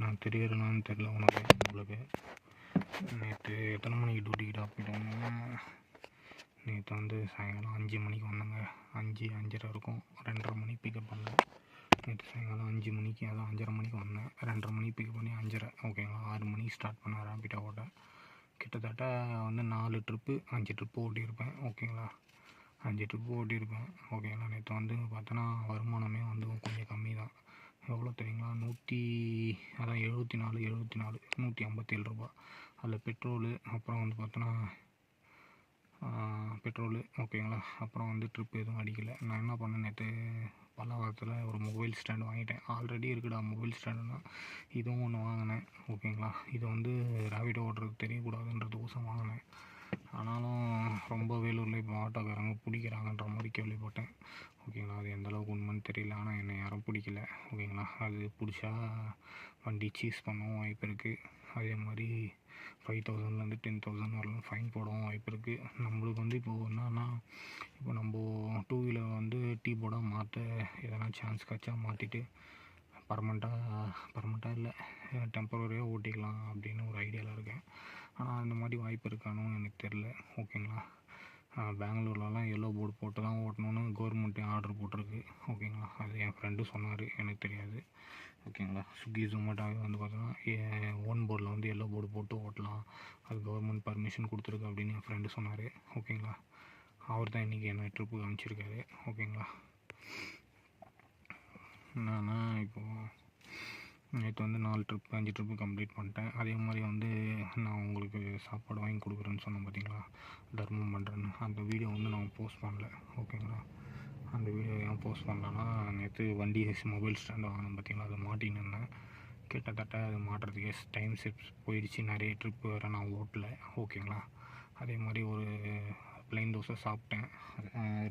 நான் தெரியறனான்னு தெரில உனக்கு உங்களுக்கு. நேற்று எத்தனை மணிக்கு டியூட்டிக்கிட்ட போயிட்டாங்கன்னா நேற்று வந்து சாயங்காலம் அஞ்சு மணிக்கு வந்தேங்க. அஞ்சு அஞ்சரை இருக்கும். ரெண்டரை மணிக்கு பிக்கப் பண்ணேன். நேற்று சாயங்காலம் அஞ்சு மணிக்கு அதான் அஞ்சரை மணிக்கு வந்தேன். ரெண்டரை மணிக்கு பிக்கப் பண்ணி அஞ்சரை ஓகேங்களா ஆறு மணிக்கு ஸ்டார்ட் பண்ண ரேபிட்டோ ஓட்ட. கிட்டத்தட்ட வந்து நாலு ட்ரிப்பு அஞ்சு ட்ரிப்பு ஓட்டியிருப்பேன் ஓகேங்களா அஞ்சு ட்ரிப்பு ஓட்டியிருப்பேன் ஓகேங்களா நேற்று வந்து பார்த்தோன்னா வருமானமே வந்து கொஞ்சம் கம்மி தான் எவ்வளோ தெரியுங்களா? நூற்றி அதான் எழுபத்தி நாலு எழுபத்தி நாலு நூற்றி ஐம்பத்தேழு ரூபா. அதில் பெட்ரோலு அப்புறம் வந்து பார்த்தோன்னா பெட்ரோலு ஓகேங்களா? அப்புறம் வந்து ட்ரிப் எதுவும் அடிக்கலை. நான் என்ன பண்ணேன் நேற்று பல்லாவரத்தில் ஒரு மொபைல் ஸ்டாண்டு வாங்கிட்டேன். ஆல்ரெடி இருக்குடா மொபைல் ஸ்டாண்டுனா இதுவும் ஒன்று வாங்கினேன் ஓகேங்களா? இது வந்து ராபிடோ ஓட்டுறது தெரியக்கூடாதுன்றதுக்கோசம் வாங்கினேன். ஆனாலும் ரொம்ப வேலூரில் இப்போ ஆட்டோக்காரங்க பிடிக்கிறாங்கன்ற மாதிரி கேள்விப்பட்டேன். ஓகேங்களா? அது எந்த அளவுக்கு உண்மைன்னு தெரியல. ஆனால் என்னை யாரும் பிடிக்கல. ஓகேங்களா? அது பிடிச்சா வண்டி சீஸ் பண்ணவும் வாய்ப்பு இருக்குது அதே மாதிரி ஃபைவ் தௌசண்ட்லேருந்து டென் தௌசண்ட் வரலாம் ஃபைன் போடவும் வாய்ப்பு இருக்குது நம்மளுக்கு வந்து இப்போது என்னன்னா இப்போ நம்ம டூ வீலர் வந்து டீ போர்டாக மாற்ற எதனா சான்ஸ் கிடச்சா மாற்றிட்டு பர்மனெண்ட்டாக பர்மனெண்ட்டாக இல்லை. டெம்பரரியாக ஓட்டிக்கலாம் அப்படின்னு ஒரு ஐடியாவில் இருக்கேன். ஆனால் அந்த மாதிரி வாய்ப்பு இருக்கானோ எனக்கு தெரில ஓகேங்களா பெங்களூர்லலாம் எல்லோ போர்டு போட்டு தான் ஓட்டணும்னு கவர்மெண்ட்டே ஆர்டர் போட்டிருக்கு. ஓகேங்களா அது என் ஃப்ரெண்டு சொன்னார். எனக்கு தெரியாது. ஓகேங்களா ஸ்விக்கி ஜொமேட்டோவே வந்து பார்த்தோன்னா ஓன் போர்டில் வந்து எல்லோ போர்டு போட்டு ஓட்டலாம். அது கவர்மெண்ட் பர்மிஷன் கொடுத்துருக்கு அப்படின்னு என் ஃப்ரெண்டு சொன்னார். ஓகேங்களா அவர் தான் இன்றைக்கி என்ன ட்ரிப்பு காமிச்சிருக்காரு. ஓகேங்களா என்னென்னா இப்போது நேற்று வந்து நாலு ட்ரிப் அஞ்சு ட்ரிப்பு கம்ப்ளீட் பண்ணிட்டேன். அதே மாதிரி வந்து நான் உங்களுக்கு சாப்பாடு வாங்கி கொடுக்குறேன்னு சொன்னேன் பார்த்தீங்களா தர்மம் பண்ணுறேன்னு அந்த வீடியோ வந்து நான் போஸ்ட் பண்ணல. ஓகேங்களா அந்த வீடியோ ஏன் போஸ்ட் பண்ணலன்னா நேற்று வண்டி மொபைல் ஸ்டாண்டு வாங்கினேன் பார்த்தீங்களா அதை மாட்டின்னு இருந்தேன். கிட்டத்தட்ட அது மாட்டுறதுக்கே டைம் செப்ஸ் போயிடுச்சு. நிறைய ட்ரிப்பு வேறு நான் ஓட்டல. ஓகேங்களா அதே மாதிரி ஒரு ப்ளைன் தோசை சாப்பிட்டேன்.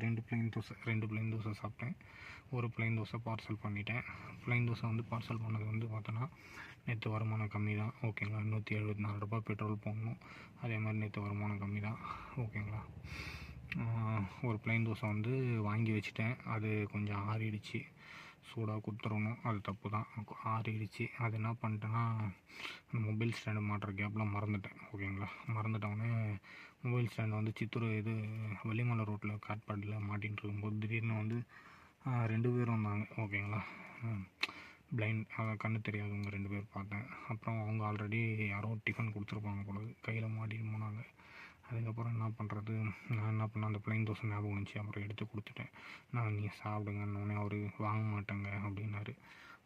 ரெண்டு ப்ளைன் தோசை ரெண்டு ப்ளைன் தோசை சாப்பிட்டேன். ஒரு ப்ளைன் தோசை பார்சல் பண்ணிட்டேன். ப்ளைன் தோசை வந்து பார்சல் பண்ணது வந்து பார்த்தோன்னா நேற்று வருமானம் கம்மி தான் ஓகேங்களா? நூற்றி எழுபத்தி நாலு ரூபா பெட்ரோல் போடணும். அதே மாதிரி நேற்று வருமானம் கம்மி தான் ஓகேங்களா ஒரு ப்ளைன் தோசை வந்து வாங்கி வச்சுட்டேன். அது கொஞ்சம் ஆறிடுச்சு. சூடாக கொடுத்துடணும். அது தப்பு தான் ஆறிடுச்சு. அது என்ன பண்ணிட்டேன்னா அந்த மொபைல் ஸ்டாண்டு மாட்டுற கேப்பில் மறந்துட்டேன். ஓகேங்களா? மறந்துட்டோடனே மொபைல் ஸ்டாண்டு வந்து சித்தூர் இது வெள்ளிமலை ரோட்டில் காட்பாட்டில் மாட்டின்னு இருக்கும்போது திடீர்னு வந்து ரெண்டு பேரும் வந்தாங்க. ஓகேங்களா? பிளைண்ட் அதான் கண்ணு தெரியாதவங்க ரெண்டு பேர் பார்த்தேன். அப்புறம் அவங்க ஆல்ரெடி யாரோ டிஃபன் கொடுத்துருப்பாங்க போல கையில் மாட்டின்னு போனாங்க. அதுக்கப்புறம் என்ன பண்ணுறது நான் என்ன பண்ணேன்? அந்த ப்ளைன் தோசை ஞாபகம் வந்துச்சு. அப்புறம் எடுத்து கொடுத்துட்டேன். நான் நீங்கள் சாப்பிடுங்கன்னொடனே அவர் வாங்க மாட்டேங்க அப்படின்னாரு.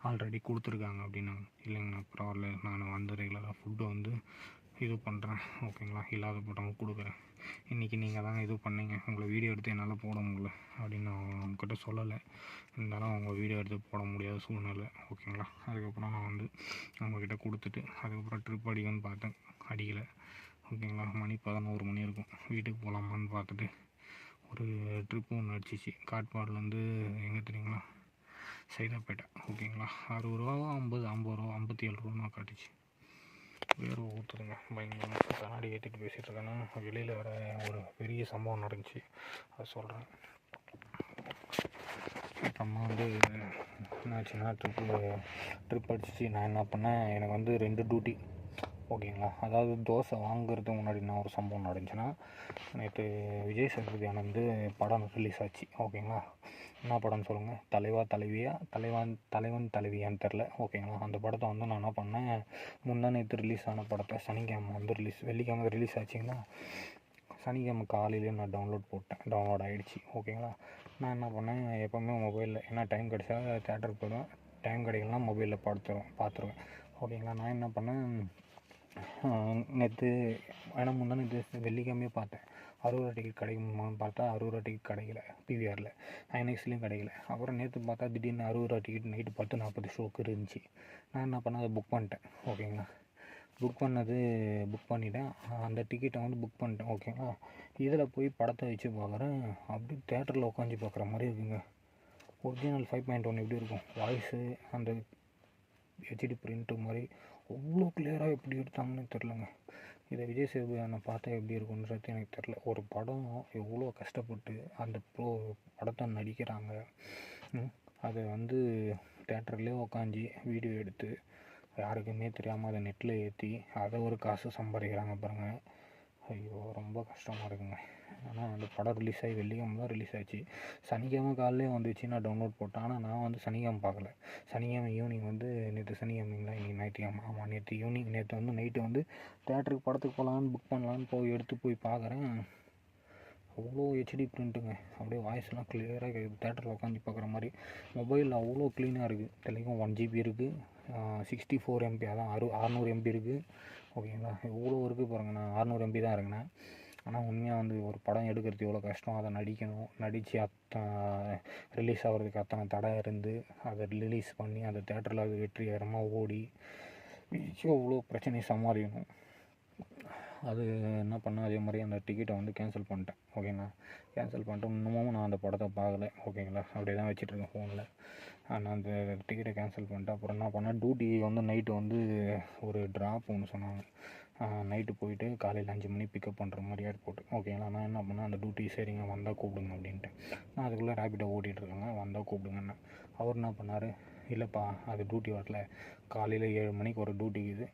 ஆல்ரெடி கொடுத்துருக்காங்க அப்படின்னாங்க. இல்லைங்கண்ணா பரவாயில்ல. நான் வந்து ரெகுலராக ஃபுட்டு வந்து இது பண்ணுறேன் ஓகேங்களா இல்லாத போட்டவங்க கொடுக்குறேன். இன்றைக்கி நீங்கள் தான் இது பண்ணீங்க. உங்களை வீடியோ எடுத்து என்னால் போட முடியல அப்படின்னு நான் அவங்கக்கிட்ட சொல்லலை. இருந்தாலும் அவங்க வீடியோ எடுத்து போட முடியாத சூழ்நிலை. ஓகேங்களா அதுக்கப்புறம் நான் வந்து அவங்கக்கிட்ட கொடுத்துட்டு அதுக்கப்புறம் ட்ரிப் அடிக்கணும்னு பார்த்தேன். அடிக்கலை. ஓகேங்களா மணி பதினோரு மணி இருக்கும். வீட்டுக்கு போகலாமான்னு பார்த்துட்டு ஒரு ட்ரிப்பு ஒன்று அடிச்சிச்சு. காட்பாடிலேருந்து எங்கே தெரியுங்களா? சைதாப்பேட்டை. ஓகேங்களா? அறுபது ரூபா ஐம்பது ஐம்பது ரூபா ஐம்பத்தி ஏழு ரூபா காட்டுச்சு. வேறு ஊற்றுதுங்க பயங்கரமாக கண்ணாடி ஏற்றிட்டு பேசிகிட்டு இருக்கேன்னா வெளியில் வேறு ஒரு பெரிய சம்பவம் நடந்துச்சு. அதை சொல்கிறேன் அம்மா வந்து என்னாச்சுன்னா ட்ரிப்பு ட்ரிப் அடிச்சிச்சு. நான் என்ன பண்ணேன் எனக்கு வந்து ரெண்டு டியூட்டி ஓகேங்களா? அதாவது தோசை வாங்குறதுக்கு முன்னாடி என்ன ஒரு சம்பவம் நடந்துச்சுன்னா நேற்று விஜய் சேதுபதி வந்து படம் ரிலீஸ் ஆச்சு. ஓகேங்களா? என்ன படம்னு சொல்லுங்கள் தலைவா தலைவியா? தலைவான் தலைவன் தலைவியான்னு தெரில ஓகேங்களா? அந்த படத்தை வந்து நான் என்ன பண்ணேன் முந்தா நேற்று ரிலீஸ் ஆன படத்தை சனிக்கிழமை வந்து ரிலீஸ் வெள்ளிக்கிழமை ரிலீஸ் ஆச்சுங்களா சனிக்கிழமை காலையிலேயே நான் டவுன்லோட் போட்டேன். டவுன்லோட் ஆகிடுச்சு ஓகேங்களா? நான் என்ன பண்ணேன் எப்போவுமே மொபைலில் ஏன்னா டைம் கிடச்சா தேட்டருக்கு போயிடுவேன் டைம் கிடைக்கலாம் மொபைலில் பார்த்துருவேன் பார்த்துருவேன். ஓகேங்களா? நான் என்ன பண்ணேன் நேற்று ஏன்னா முந்தா நேற்று வெள்ளிக்கிழமையே பார்த்தேன். அறுபது ரூபா டிக்கெட் கிடைக்குமான்னு பார்த்தா அறுபது ரூபா டிக்கெட் கிடைக்கல பிவிஆரில் ஐநெக்ஸ்லேயும் கிடைக்கல. அப்புறம் நேற்று பார்த்தா திடீர்னு அறுபது ரூபா டிக்கெட் நைட்டு பத்து நாற்பது ஷோக்கு இருந்துச்சு. நான் என்ன பண்ணேன் அதை புக் பண்ணிட்டேன் ஓகேங்களா புக் பண்ணது புக் பண்ணிட்டேன். அந்த டிக்கெட்டை வந்து புக் பண்ணிட்டேன் ஓகேங்களா இதில் போய் படத்தை வச்சு பார்க்குறேன் அப்படி தேட்டரில் உட்காந்து பார்க்குற மாதிரி இருக்குங்க. ஒரிஜினல் ஃபைவ் பாயிண்ட் ஒன் எப்படி இருக்கும்? வாய்ஸு அந்த ஹெச்டி பிரிண்ட்டு மாதிரி அவ்வளோ கிளியராக எப்படி எடுத்தாங்கன்னு தெரிலங்க இதை விஜய் சேதுபதி நான் பார்த்தா எப்படி இருக்குன்றது எனக்கு தெரில ஒரு படம் எவ்வளோ கஷ்டப்பட்டு அந்த ப்ரோ படத்தை நடிக்கிறாங்க. அதை வந்து தேட்டர்லேயே உக்காஞ்சி வீடியோ எடுத்து யாருக்குமே தெரியாமல் அதை நெட்டில் ஏற்றி அதை ஒரு காசு சம்பாதிக்கிறாங்க பாருங்கள் ஐயோ ரொம்ப கஷ்டமாக இருக்குங்க. ஆனால் அந்த படம் ரிலீஸ் ஆகி வெள்ளிக்கிழமை தான் ரிலீஸ் ஆச்சு சனிக்கிழமை காலையிலே வந்துச்சு நான் டவுன்லோட் போட்டேன். ஆனால் நான் வந்து சனிக்கிழமை பார்க்கல. சனிக்கிழமை ஈவினிங் வந்து நேற்று சனிக்கிழமைங்களா இன்னைக்கு ஞாயிற்றுக்கிழமை. ஆமாம் நேற்று ஈவினிங் நேற்று வந்து நைட்டு வந்து தேட்டருக்கு படத்துக்கு போகலான்னு புக் பண்ணலான்னு போய் எடுத்து போய் பார்க்குறேன். அவ்வளோ ஹெச்டி பிரிண்ட்டுங்க அப்படியே வாய்ஸ்லாம் கிளியராக கேட்குது தேட்டரில் உட்காந்து பார்க்குற மாதிரி. மொபைலில் அவ்வளோ க்ளீனாக இருக்குது தெளிக்கும் ஒன் ஜிபி இருக்குது சிக்ஸ்டி ஃபோர் எம்பி அதான் அறு அறநூறு எம்பி இருக்குது ஓகேங்களா எவ்வளோ இருக்குது பாருங்கள் நான் அறநூறு எம்பி தான் இருக்குண்ணே ஆனால் உண்மையாக வந்து ஒரு படம் எடுக்கிறது எவ்வளோ கஷ்டம் அதை நடிக்கணும். நடித்து அத்தனை ரிலீஸ் ஆகிறதுக்கு அத்தனை தடை இருந்து அதை ரிலீஸ் பண்ணி அந்த தேட்டரில் அது வெற்றிகரமாக ஓடி அவ்வளோ பிரச்சனையை சமாளிக்கணும். அது என்ன பண்ணேன் அதே மாதிரி அந்த டிக்கெட்டை வந்து கேன்சல் பண்ணிட்டேன். ஓகேங்களா கேன்சல் பண்ணிட்டு இன்னமும் நான் அந்த படத்தை பார்க்கல. ஓகேங்களா அப்படியே தான் வச்சுட்ருக்கேன் ஃபோனில் நான் அந்த டிக்கெட்டை கேன்சல் பண்ணிட்டு அப்புறம் என்ன பண்ணேன் டியூட்டி வந்து நைட்டு வந்து ஒரு ட்ராப் ஒன்று சொன்னாங்க. நைட்டு போயிட்டு காலையில் அஞ்சு மணி பிக்கப் பண்ணுற மாதிரி ஏர்போர்ட் ஓகேங்களா நான் என்ன பண்ணேன்? அந்த டியூட்டி சரிங்க வந்தால் கூப்பிடுங்க அப்படின்ட்டு நான் அதுக்குள்ளே ரேப்பிடோ ஓட்டிகிட்ருக்கேங்க வந்தால் கூப்பிடுங்கன்னு. அவர் என்ன பண்ணார்? இல்லைப்பா அது டியூட்டி வரல. காலையில் ஏழு மணிக்கு ஒரு டியூட்டி இது.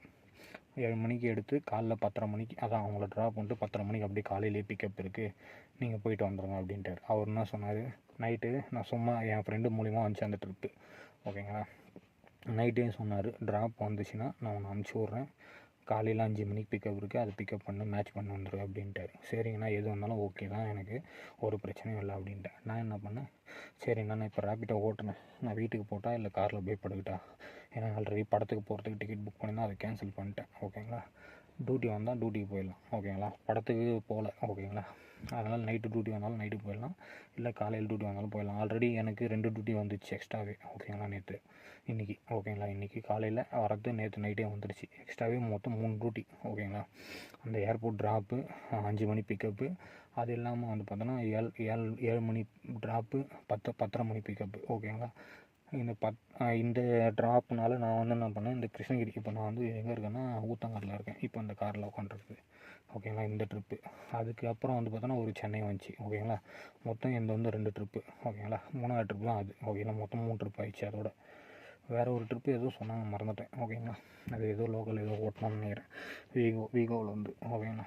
ஏழு மணிக்கு எடுத்து காலைல பத்தரை மணிக்கு அதான் அவங்கள ட்ராப் பண்ணிட்டு பத்தரை மணிக்கு அப்படியே காலையிலேயே பிக்கப் இருக்குது நீங்கள் போயிட்டு வந்துடுங்க அப்படின்ட்டார். அவர் என்ன சொன்னார்? நைட்டு நான் சும்மா என் ஃப்ரெண்டு மூலிமா வந்துச்சு அந்த ட்ரிப்பு ஓகேங்களா நைட்டே சொன்னார் ட்ராப் வந்துச்சுன்னா நான் உன்னை அனுப்பிச்சி விட்றேன். காலையில் அஞ்சு மணிக்கு பிக்கப் இருக்குது அதை பிக்கப் பண்ணி மேட்ச் பண்ணி வந்துடு அப்படின்ட்டாரு. சரிங்கண்ணா எது வந்தாலும் ஓகே தான் எனக்கு. ஒரு பிரச்சனையும் இல்லை அப்படின்ட்டேன் நான் என்ன பண்ணேன்? சரிண்ணா நான் இப்போ ரேப்பிட்டோ ஓட்டுனேன். நான் வீட்டுக்கு போட்டா இல்லை காரில் போய் படுக்கிட்டா? ஏன்னா ஆல்ரெடி படத்துக்கு போகிறதுக்கு டிக்கெட் புக் பண்ணியிருந்தா அதை கேன்சல் பண்ணிட்டேன். ஓகேங்களா டியூட்டி வந்தால் டியூட்டிக்கு போயிடலாம். ஓகேங்களா படத்துக்கு போகல. ஓகேங்களா அதனால் நைட்டு டியூட்டி வந்தாலும் நைட்டு போயிடலாம். இல்லை காலையில் டியூட்டி வந்தாலும் போயிடலாம். ஆல்ரெடி எனக்கு ரெண்டு டியூட்டி வந்துச்சு எக்ஸ்ட்ராவே ஓகேங்களா நேற்று இன்றைக்கி ஓகேங்களா இன்றைக்கி காலையில் வரது நேற்று நைட்டே வந்துடுச்சு எக்ஸ்ட்ராவே மொத்தம் மூணு டியூட்டி ஓகேங்களா அந்த ஏர்போர்ட் ட்ராப்பு அஞ்சு மணி பிக்கப்பு அது இல்லாமல் வந்து பார்த்தோன்னா ஏழு ஏழு ஏழு மணி ட்ராப்பு பத்து பத்தரை மணி பிக்கப்பு ஓகேங்களா இந்த பத் இந்த ட்ராப்னால நான் வந்து என்ன பண்ணேன் இந்த கிருஷ்ணகிரி இப்போ நான் வந்து எங்கே இருக்கேன்னா ஊத்தங்காரில் இருக்கேன். இப்போ இந்த காரில் உட்காந்துருக்கு ஓகேங்களா இந்த ட்ரிப்பு அதுக்கு அப்புறம் வந்து பார்த்தோன்னா ஒரு சென்னை வந்துச்சு. ஓகேங்களா மொத்தம் இந்த வந்து ரெண்டு ட்ரிப்பு ஓகேங்களா மூணாவது ட்ரிப் தான் அது. ஓகேங்களா மொத்தம் மூணு ட்ரிப் ஆயிடுச்சு அதோட. வேறு ஒரு ட்ரிப்பு ஏதோ சொன்னாங்க மறந்துட்டேன். ஓகேங்களா அது ஏதோ லோக்கல் ஏதோ ஓட்டணும்னு நினைக்கிறேன். வீகோ வீகோவில் வந்து. ஓகேங்களா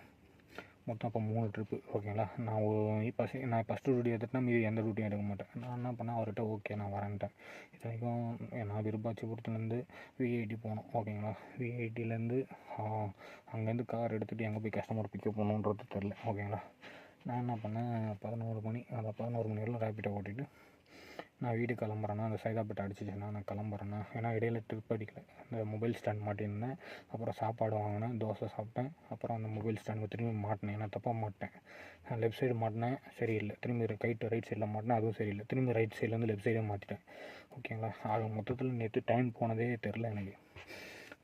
மொத்தம் அப்போ மூணு ட்ரிப்பு ஓகேங்களா நான் இப்போ நான் ஃபஸ்ட்டு டியூட்டி எடுத்துட்டேன் மீதி எந்த ரூட்டையும் எடுக்க மாட்டேன். நான் என்ன பண்ணேன்? அவர்கிட்ட ஓகே நான் வரேன்ட்டேன். இது வரைக்கும் நான் விருப்பாச்சிபுரத்துலேருந்து விஐடி போனோம் ஓகேங்களா விஐடிலேருந்து அங்கேருந்து கார் எடுத்துகிட்டு எங்கே போய் கஸ்டமர் பிக்கப் பண்ணணுன்றது தெரில ஓகேங்களா நான் என்ன பண்ணேன்? பதினோரு மணி அந்த பதினோரு மணி வரலாம் ரேப்பிட்டை ஓட்டிட்டு நான் வீடு கிளம்புறேன்னா அந்த சைதாப்பேட்டை அடிச்சிச்சுன்னா நான் கிளம்புறேன்னா ஏன்னா இடையில ட்ரிப் அடிக்கல. இந்த மொபைல் ஸ்டாண்ட் மாட்டியிருந்தேன். அப்புறம் சாப்பாடு வாங்கினேன் தோசை சாப்பிட்டேன். அப்புறம் அந்த மொபைல் ஸ்டாண்ட் திரும்பி மாட்டினேன். ஏன்னா தப்பாக மாட்டேன் லெஃப்ட் சைடு மாட்டினேன் சரியில்லை. திரும்பி கைட்டு ரைட் சைடில் மாட்டினேன் அதுவும் சரியில்லை. திரும்பி ரைட் சைட்லேருந்து லெஃப்ட் சைடே மாற்றிட்டேன் ஓகேங்களா ஆக மொத்தத்தில் நேற்று டைம் போனதே தெரில எனக்கு.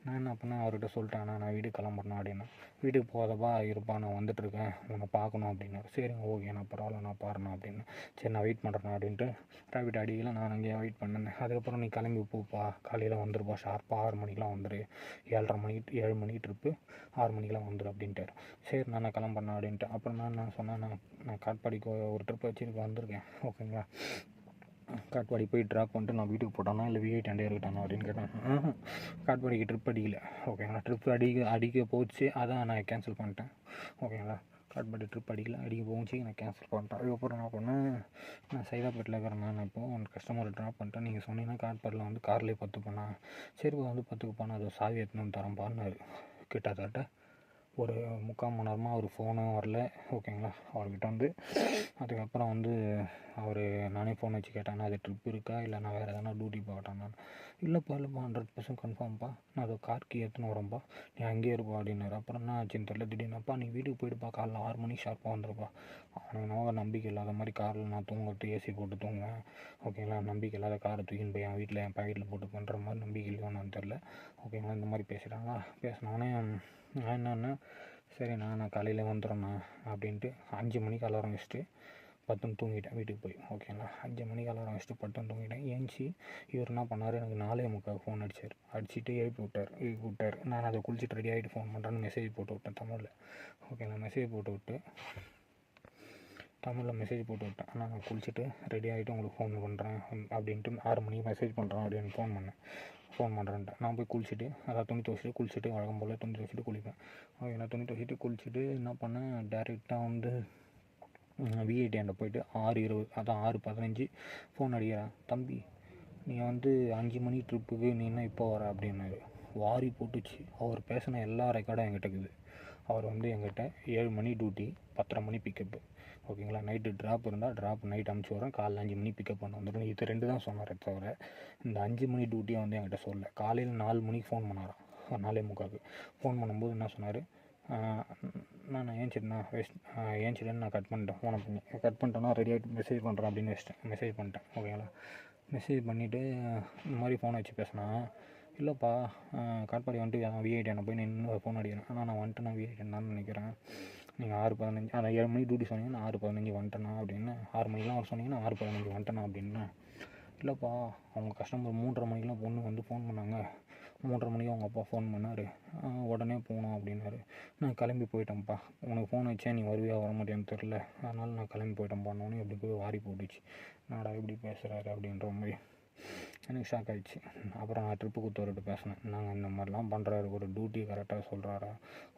நான் என்ன பண்ணேன்? அவர்கிட்ட சொல்லிட்டேன் நான் வீட்டுக்கு கிளம்புறேன் அப்படின்னா. வீட்டுக்கு போகிறப்பா இருப்பா நான் வந்துட்டுருக்கேன் உன்னை பார்க்கணும் அப்படின்னு. சரிங்க ஓகே நான் பரவாயில்ல நான் பாருண்ணா அப்படின்னு. சரி நான் வெயிட் பண்ணுறேன் அப்படின்ட்டு ரேபிட் அடியில் நான் அங்கேயே வெயிட் பண்ணேன். அதுக்கப்புறம் நீ கிளம்பி போப்பா. காலையில் வந்துருப்பா ஷார்ப்பாக ஆறு மணிக்கெலாம் வந்துரு. ஏழரை மணிக்கு ஏழு மணிக்கு ட்ரிப்பு ஆறு மணிக்கெலாம் வந்துரு அப்படின்ட்டு சரி நான் கிளம்புறேன் அப்படின்ட்டு. அப்புறம் நான் நான் சொன்னேன் நான் நான் காட்பாடிக்கு ஒரு ட்ரிப் வச்சுருக்கு வந்திருக்கேன். ஓகேங்களா காட்பாடி போய் ட்ராப் பண்ணிட்டு நான் வீட்டுக்கு போட்டானா இல்லை விஐடி அண்டே இருக்கட்டானா அப்படின்னு கேட்டேன். காட்பாடிக்கு ட்ரிப் அடிக்கல. ஓகேங்களா ட்ரிப் அடிக்க அடிக்க போச்சு. அதான் நான் கேன்சல் பண்ணிட்டேன். ஓகேங்களா காட்பாடி ட்ரிப் அடிக்கல அடிக்க போச்சு நான் கேன்சல் பண்ணிட்டேன். அதுக்கப்புறம் என்ன பண்ணேன் நான் சைதாப்பேட்டில் இருக்கிறேன் நான் இப்போ. உன் கஸ்டமரை ட்ராப் பண்ணிட்டேன். நீங்கள் சொன்னீங்கன்னா காட்பாடியில் வந்து கார்லேயே பத்து பண்ணா சரிப்பா வந்து பத்துக்கு போனால் அது சாவி எடுத்துன்னு தரேன் தரேன்ப்பான்னாரு கிட்டத்தட்ட ஒரு முக்கால் மணி நேரமாக அவர் ஃபோனும் வரல. ஓகேங்களா அவர்கிட்ட வந்து அதுக்கப்புறம் வந்து அவர் நானே ஃபோன் வச்சு கேட்டேன் அது ட்ரிப் இருக்கா? இல்லை நான் வேறு எதனா டியூட்டி போகட்டானா? இல்லைப்பா இல்லைப்பா ஹண்ட்ரட் பர்சன்ட் கன்ஃபார்ம்ப்பா நான் அதை கார்க்கு எடுத்துன்னு வரேன்ப்பா நீ அங்கேயே இருப்பா அப்படின்னாரு. அப்புறம் என்ன ஆச்சுன்னு தெரியல. திடீர்னுப்பா நீ வீட்டுக்கு போயிடுப்பா. காலைல ஆறு மணிக்கு ஷார்ப்பாக வந்துருப்பா. அவனுக்கு நம்ம நம்பிக்கை இல்லாத மாதிரி காரில் நான் தூங்கிட்டு ஏசி போட்டு தூங்குவேன். ஓகேங்களா நம்பிக்கை இல்லாத காரை தூக்கின்னு போய் என் வீட்டில் என் பாக்கெட்டில் போட்டு பண்ணுற மாதிரி நம்பிக்கை இல்லையோன்னு தெரில ஓகேங்களா இந்த மாதிரி பேசுகிறாங்களா பேசினோடனே நான் என்னன்னா சரி நான் காலையில் வந்துடுறேண்ணா அப்படின்ட்டு அஞ்சு மணிக்கு அலாரம் வச்சுட்டு பத்துன்னு தூங்கிட்டேன் வீட்டுக்கு போய். ஓகேண்ணா அஞ்சு மணிக்கு அலாரம் வச்சுட்டு பத்துன்னு தூங்கிட்டேன். ஏஞ்சி இவர் என்ன பண்ணார்? எனக்கு நாலே முக்கால் ஃபோன் அடித்தார் அடிச்சுட்டு எழுப்பி விட்டார் எழுப்பி விட்டார். நான் அதை குளிச்சுட்டு ரெடி ஆகிட்டு ஃபோன் பண்ணுறேன்னு மெசேஜ் போட்டு விட்டேன் தமிழில். ஓகேண்ணா மெசேஜ் போட்டு விட்டு தமிழில் மெசேஜ் போட்டு விட்டேன். நான் குளிச்சுட்டு ரெடி ஆகிட்டு உங்களுக்கு ஃபோன் பண்ணுறேன் அப்படின்ட்டு ஆறு மணிக்கு மெசேஜ் பண்ணுறேன் அப்படின்னு ஃபோன் பண்ணேன். ஃபோன் பண்ணுறேன்ட்டு நான் போய் குளிச்சுட்டு அதாவது துணி துவச்சிட்டு குளிச்சுட்டு வழக்கம் போல் துணி துவச்சிட்டு குளிப்பேன். ஓகே நான் துணி துவச்சிட்டு குளிச்சுட்டு என்ன பண்ணேன்? டேரெக்டாக வந்து விஐடியாண்ட போயிட்டு ஆறு இருபது அதான் ஆறு பதினஞ்சு ஃபோன் அடிக்கிறேன். தம்பி நீ வந்து அஞ்சு மணி ட்ரிப்புக்கு நீ என்ன இப்போ வர? அப்படின்னாரு. வாரி போட்டுச்சு. அவர் பேசின எல்லா ரெக்கார்டும் என்கிட்ட இருக்குது. அவர் வந்து என்கிட்ட ஏழு மணி டியூட்டி பத்தரை மணி பிக்கப்பு ஓகேங்களா? நைட்டு ட்ராப் இருந்தால் ட்ராப் நைட் அமுச்சு வரேன் காலைல அஞ்சு மணி பிக்கப் பண்ண வந்துடும் இது ரெண்டு தான் சொன்னாரே தவிர இந்த அஞ்சு மணி டியூட்டியை வந்து என்கிட்ட சொல்லலை. காலையில் நாலு மணிக்கு ஃபோன் பண்ணாராம். நாலே முக்காவுக்கு. ஃபோன் பண்ணும்போது என்ன சொன்னார்? நான் ஏஞ்சிட்டேண்ணா வேஸ்ட் ஏஞ்சிட்டேன்னு நான் கட் பண்ணிட்டேன். ஃபோனை பண்ணி. கட் பண்ணிட்டேன்னா ரெடி ஆகிட்டு மெசேஜ் பண்ணுறேன் அப்படின்னு வச்சிட்டேன். மெசேஜ் பண்ணிட்டேன். ஓகேங்களா? மெசேஜ் பண்ணிவிட்டு இந்த மாதிரி ஃபோனை வச்சு பேசினா இல்லைப்பா காட்பாடி வந்துட்டு விஐடி போய் நின்று ஃபோன் அடிக்கிறேன். ஆனால் நான் வந்துட்டு நான் விஐடி தான் நினைக்கிறேன். நீங்கள் ஆறு பதினஞ்சு அதான் ஏழு மணிக்கு டியூட்டி சொன்னீங்கன்னா ஆறு பதினஞ்சு வந்துட்டேனா அப்படின்னு. ஆறு மணிக்கெலாம் அவர் சொன்னீங்கன்னா ஆறு பதினஞ்சு வந்துட்டேனா அப்படின்னு. இல்லைப்பா அவங்க கஸ்டமர் மூன்றரை மணிக்கெலாம் பொண்ணு வந்து ஃபோன் பண்ணாங்க. மூன்றரை மணிக்கு அவங்க அப்பா ஃபோன் பண்ணார். உடனே போகணும் அப்படின்னாரு. நான் கிளம்பி போயிட்டேன்ப்பா. உனக்கு ஃபோன் வச்சேன் நீ வருவியா வர மாட்டேன்னு தெரில அதனால் நான் கிளம்பி போயிட்டேன்ப்பான்னு எப்படி போய் வாரி போட்டுச்சு. நாடா இப்படி பேசுகிறாரு அப்படின்ற மாதிரி. எனக்கு ஷாக் ஆகிடுச்சு அப்புறம் நான் ட்ரிப்பு கொடுத்தவர்கிட்ட பேசினேன். நாங்கள் இந்த மாதிரிலாம் பண்ணுறாரு ஒரு டியூட்டி கரெக்டாக சொல்கிறாரா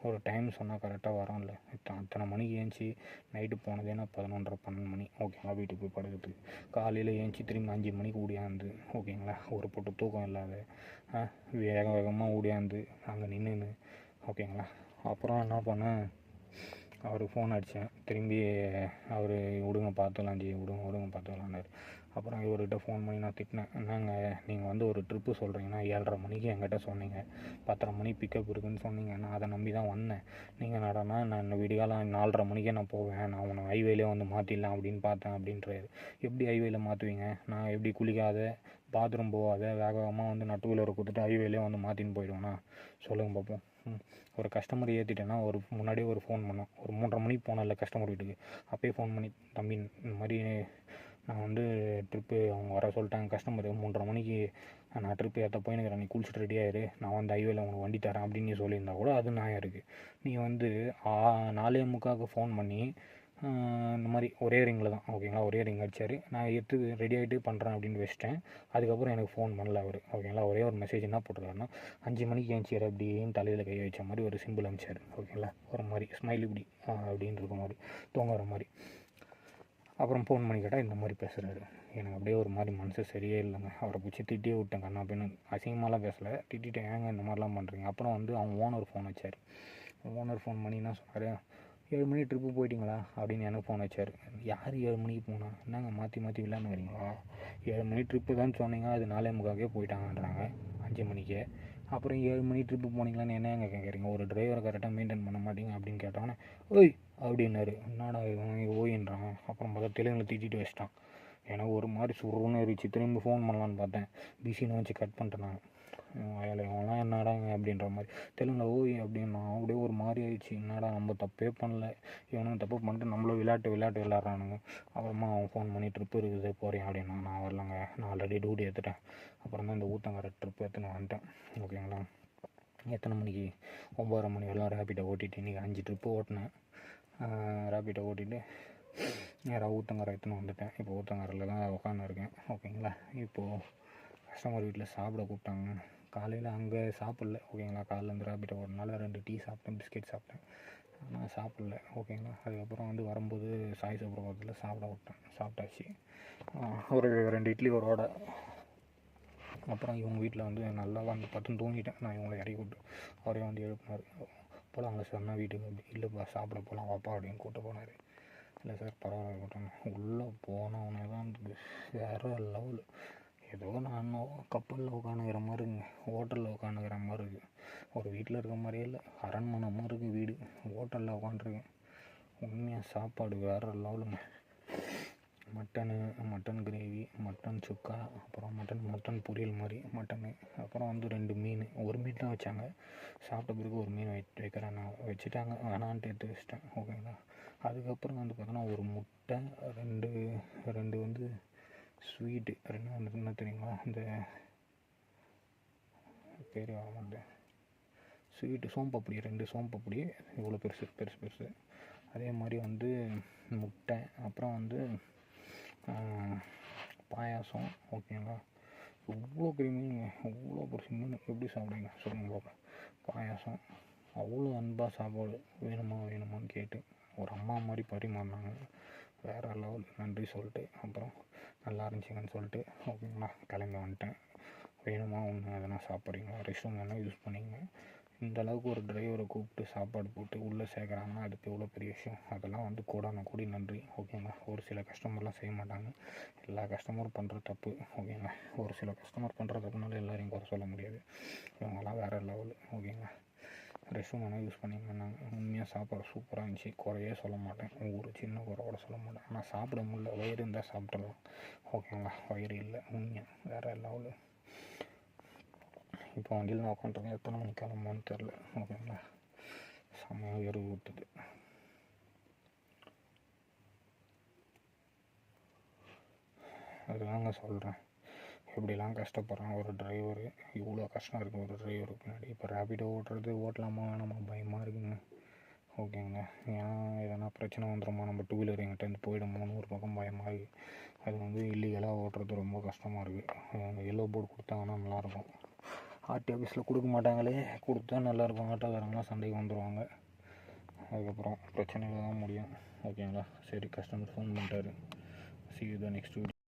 ஒரு டைம் சொன்னால் கரெக்டாக வரோம்ல. இத்தனை அத்தனை மணிக்கு ஏஞ்சி நைட்டு போனதே நான் பதினொன்றரை பன்னெண்டு மணி. ஓகேங்களா வீட்டுக்கு போய் படுக்கிறதுக்கு. காலையில் ஏஞ்சி திரும்பி அஞ்சு மணிக்கு ஓடியாந்து. ஓகேங்களா ஒரு பொட்டு தூக்கம் இல்லாத வேக வேகமாக ஓடியாந்து அங்கே நின்றுன்னு ஓகேங்களா அப்புறம் என்ன பண்ணேன்? அவருக்கு ஃபோன் அடித்தேன் திரும்பி அவர் விடுங்க பார்த்துக்கலாம் ஜி விடுங்க விடுங்க பார்த்துக்கலான்னாரு அப்புறம் இவர்கிட்ட ஃபோன் பண்ணி நான் திட்டினேன். என்னங்க நீங்கள் வந்து ஒரு ட்ரிப்பு சொல்கிறீங்கன்னா ஏழரை மணிக்கு என்கிட்ட சொன்னீங்க. பத்தரை மணி பிக்கப் இருக்குதுன்னு சொன்னீங்க. நான் அதை நம்பி தான் வந்தேன். நீங்கள் நடனா நான் இந்த விடிகாலம் நாலரை மணிக்கே நான் போவேன். நான் உன்னை ஹைவேலே வந்து மாற்றிடலாம் அப்படின்னு பார்த்தேன் அப்படின்றாரு. எப்படி ஹைவேல மாற்றுவீங்க நான் எப்படி குளிக்காத பாத்ரூம் போகாத வேக வேகமாக வந்து நட்டு வீலரை கொடுத்துட்டு ஹைவேலே வந்து மாற்றின்னு போயிடுவேண்ணா சொல்லுங்கள் பார்ப்போம் ஒரு கஸ்டமர் ஏற்றிட்டேன்னா ஒரு முன்னாடியே ஒரு ஃபோன் பண்ணோம். ஒரு மூன்றரை மணிக்கு போனேன்ல கஸ்டமர் வீட்டுக்கு. அப்போயே ஃபோன் பண்ணி தம்பி இந்த மாதிரி நான் வந்து ட்ரிப்பு அவங்க வர சொல்லிட்டாங்க. கஸ்டமர் மூன்றரை மணிக்கு நான் ட்ரிப்பு ஏற்ற போயினுக்கிறேன். நீ குளிச்சுட்டு ரெடியாயிரு நான் வந்து ஹைவேல உனக்கு வண்டி தரேன். அப்படின்னு நீ சொல்லியிருந்தா கூட அது நியாயம் இருக்குது நீ வந்து நாலே முக்காவுக்கு ஃபோன் பண்ணி இந்த மாதிரி ஒரே ரிங்கில் தான். ஓகேங்களா ஒரே ரிங் அடித்தார் நான் எடுத்து ரெடி ஆகிட்டு பண்ணுறேன் அப்படின்னு வச்சிட்டேன். அதுக்கப்புறம் எனக்கு ஃபோன் பண்ணல அவர். ஓகேங்களா ஒரே ஒரு மெசேஜ் என்ன போட்டிருக்காருன்னா அஞ்சு மணிக்கு ஏஞ்சியார் அப்படின்னு தலையில் கை வச்ச மாதிரி ஒரு சிம்பிள் அமிச்சார் ஓகேங்களா ஒரு மாதிரி ஸ்மைல் இப்படி அப்படின்னு இருக்க மாதிரி தூங்குற மாதிரி. அப்புறம் ஃபோன் பண்ணி கேட்டால் இந்த மாதிரி பேசுகிறாரு எனக்கு அப்படியே ஒரு மாதிரி மனசு சரியே இல்லைங்க. அவரை பிடிச்சி திட்டியே விட்டேன் கண்ணா அப்படின்னு அசிங்கமாலாம் பேசலை. திட்டிட்டு ஏங்க இந்த மாதிரிலாம் பண்ணுறீங்க அப்புறம் வந்து அவங்க ஓனர் ஃபோன் வச்சார். ஓனர் ஃபோன் பண்ணி என்ன சொன்னார்? ஏழு மணி ட்ரிப்பு போயிட்டீங்களா? அப்படின்னு எனக்கு ஃபோன் வச்சார். யார் ஏழு மணிக்கு போனால் என்னங்க மாற்றி மாற்றி விளையாண்டுக்கிறீங்களா ஏழு மணி ட்ரிப்பு தான் சொன்னீங்க அது நாலே முக்காக்கே போயிட்டாங்கன்றாங்க அஞ்சு மணிக்கே. அப்புறம் ஏழு மணி ட்ரிப்பு போனீங்களான்னு என்ன எங்கே கேட்குறீங்க ஒரு டிரைவரை கரெக்டாக மெயின்டைன் பண்ண மாட்டீங்க அப்படின்னு கேட்டோன்னே ஓய் அப்படின்னாரு. என்னடா இவன் ஓயின்றான். அப்புறம் பார்த்தா தெலுங்கில் திட்டிட்டு வச்சிட்டான். எனக்கு ஒரு மாதிரி சுருன்னு இருந்துச்சு. திரும்பி ஃபோன் பண்ணலான்னு பார்த்தேன். பிஸின்னு வச்சு கட் பண்ணிட்டேன் நான். வயலை என்னடாங்க அப்படின்ற மாதிரி. தெலுங்கில் ஓய் அப்படின்னா அப்படியே ஒரு மாதிரி ஆயிடுச்சு. என்னடா நம்ம தப்பே பண்ணல. இவனும் தப்பு பண்ணிட்டு நம்மளும் விளையாட்டு விளையாட்டு விளையாடுறானுங்க. அப்புறமா அவன் ஃபோன் பண்ணி ட்ரிப்பு இருக்குது போகிறேன் அப்படின்னா நான் வரலங்க. நான் ஆல்ரெடி டியூட்டி ஏற்றுட்டேன் அப்புறம் தான் இந்த ஊத்தங்கரை ட்ரிப் எடுத்துன்னு வந்துட்டேன். ஓகேங்களா? எத்தனை மணிக்கு? ஒம்பதரை மணி வரலாம் ரேப்பிட்டை ஓட்டிட்டு இன்றைக்கி அஞ்சு ட்ரிப்பு ஓட்டினேன். ரேப்பிட்டை ஓட்டிட்டு நேராக ஊத்தங்கரை எடுத்துன்னு வந்துட்டேன். இப்போ ஊத்தங்கரையில் தான் உட்காந்துருக்கேன் ஓகேங்களா? இப்போது கஸ்டமர் வீட்டில் சாப்பிட கூப்பிட்டாங்க. காலையில் அங்கே சாப்பிடல. ஓகேங்களா? காலையில் ராபிட்ட ஓடனால ரெண்டு டீ சாப்பிட்டேன் பிஸ்கெட் சாப்பிட்டேன். ஆனால் சாப்பிடல. ஓகேங்களா? அதுக்கப்புறம் வந்து வரும்போது சாய் சுப்ரபாதத்தில் சாப்பிட விட்டேன். சாப்பிட்டாச்சு. ஒரு ரெண்டு இட்லி ஒரு வடை. அப்புறம் இவங்க வீட்டில் வந்து நல்லா வந்து பத்து தூங்கிட்டேன். நான் இவங்களை இறக்கி விட்டு அவரே வந்து எழுப்பினார். போகலாம் அங்கே சொன்னால் வீட்டுக்கு அப்படி இல்லைப்பா சாப்பிட போகலாம் வாப்பா அப்படின்னு கூப்பிட்டு போனார். இல்லை சார் பரவாயில்ல இருக்கட்டும் உள்ளே போனவனே தான் வேறு லெவலு ஏதோ நான் கப்பலில் உட்காந்துக்கிற மாதிரி இருக்குங்க ஹோட்டலில் உட்காந்துக்கிற மாதிரி இருக்குது ஒரு வீட்டில் இருக்க மாதிரியே இல்லை. அரண்மனை மாதிரி இருக்குது வீடு ஹோட்டலில் உட்காண்ட்ருக்கேன் உண்மையாக சாப்பாடு வேறு லெவலுங்க mutton mutton gravy mutton sukka அப்புறம் மட்டன் மட்டன் பொரியல் மாதிரி மட்டனு அப்புறம் வந்து ரெண்டு மீன். ஒரு மீன் தான் வச்சாங்க. சாப்பிட்ட பிறகு ஒரு மீன் வை வைக்கிறேன் நான். வச்சுட்டாங்க. வேணான்ட்டு எடுத்து வச்சிட்டேன். ஓகேங்களா அதுக்கப்புறம் வந்து பார்த்தோன்னா ஒரு முட்டை ரெண்டு ரெண்டு வந்து ஸ்வீட்டு ரெண்டு வந்து என்ன தெரியுங்களா? இந்த பேர் வந்து ஸ்வீட்டு சோம்பப்பொடி ரெண்டு சோம்பப்பொடி இவ்வளோ பெருசு பெருசு பெருசு. அதே மாதிரி வந்து முட்டை அப்புறம் வந்து பாயாசம் ஓகேங்களா? எவ்வளோ பெரிய இவ்வளோ எவ்வளோ பெரிய மீன் எப்படி சாப்பிடுங்க சொல்லுங்க பார்ப்போம் பாயாசம். அவ்வளோ அன்பாக சாப்பாடு வேணுமா வேணுமான்னு கேட்டு ஒரு அம்மா மாதிரி பரிமாறினாங்க. வேறு லெவல் நன்றி சொல்லிட்டு அப்புறம் நல்லா இருந்துச்சுங்கன்னு சொல்லிட்டு ஓகேங்களா கிளம்பி வந்துட்டேன். வேணுமா ஒன்று? எதனா சாப்பிட்றீங்களா? ரெஸ்ட் ரூம் வேணால் யூஸ் பண்ணிங்க இந்த அளவுக்கு ஒரு டிரைவரை கூப்பிட்டு சாப்பாடு போட்டு உள்ளே சேர்க்குறாங்கன்னா அதுக்கு எவ்வளோ பெரிய விஷயம்? அதெல்லாம் வந்து கூடான கூடி நன்றி ஓகேங்களா? ஒரு சில கஸ்டமர்லாம் செய்ய மாட்டாங்க. எல்லா கஸ்டமரும் பண்ணுற தப்பு ஓகேங்களா? ஒரு சில கஸ்டமர் பண்ணுற தப்புனால எல்லாரையும் குறை சொல்ல முடியாது. இவங்கெல்லாம் வேறு லெவலு ஓகேங்களா? ரெஸ்ட் ரூம் வேணால் யூஸ் பண்ணியிருந்தாங்க உண்மையாக சாப்பாடு சூப்பராக இருந்துச்சு. குறையே சொல்ல மாட்டேன். ஒரு சின்ன குறை கூட சொல்ல மாட்டேன். ஆனால் சாப்பிட முடியல. வயிறு இருந்தால் சாப்பிட்றலாம் ஓகேங்களா வயிறு இல்லை. உண்மையாக வேறு லெவலு இப்போ வண்டியில் நான் உட்காந்துருக்கேன் எத்தனை மணிக்கு கிளம்புன்னு தெரில ஓகேங்களா செம்மையாக எருவு ஊற்றுது அதுதாங்க சொல்கிறேன் எப்படிலாம் கஷ்டப்படுறான். ஒரு டிரைவரு இவ்வளோ கஷ்டம் இருக்குது ஒரு டிரைவருக்கு பின்னாடி இப்போ ரேபிடோ ஓட்டுறது ஓட்டலாமா வேணாமா? பயமாக இருக்குங்க. ஓகேங்க. ஏன்னா எதனா பிரச்சனை வந்துடுமா நம்ம டூ வீலர் எங்கிட்டேருந்து போயிடுமோன்னு ஒரு பக்கம் பயமாக இருக்குது அது வந்து இல்லீகலாக ஓட்டுறது ரொம்ப கஷ்டமாக இருக்குது எல்லோ போர்டு கொடுத்தாங்கன்னா நல்லாயிருக்கும். ஆர்டி ஆஃபீஸில் கொடுக்க மாட்டாங்களே. கொடுத்தா நல்லாயிருக்கும். ஆட்டோக்காரங்களாம் சண்டைக்கு வந்துடுவாங்க அதுக்கப்புறம் பிரச்சனையில் தான் முடியும். ஓகேங்களா? சரி கஸ்டமர் ஃபோன் பண்ணிட்டாரு. See you the next video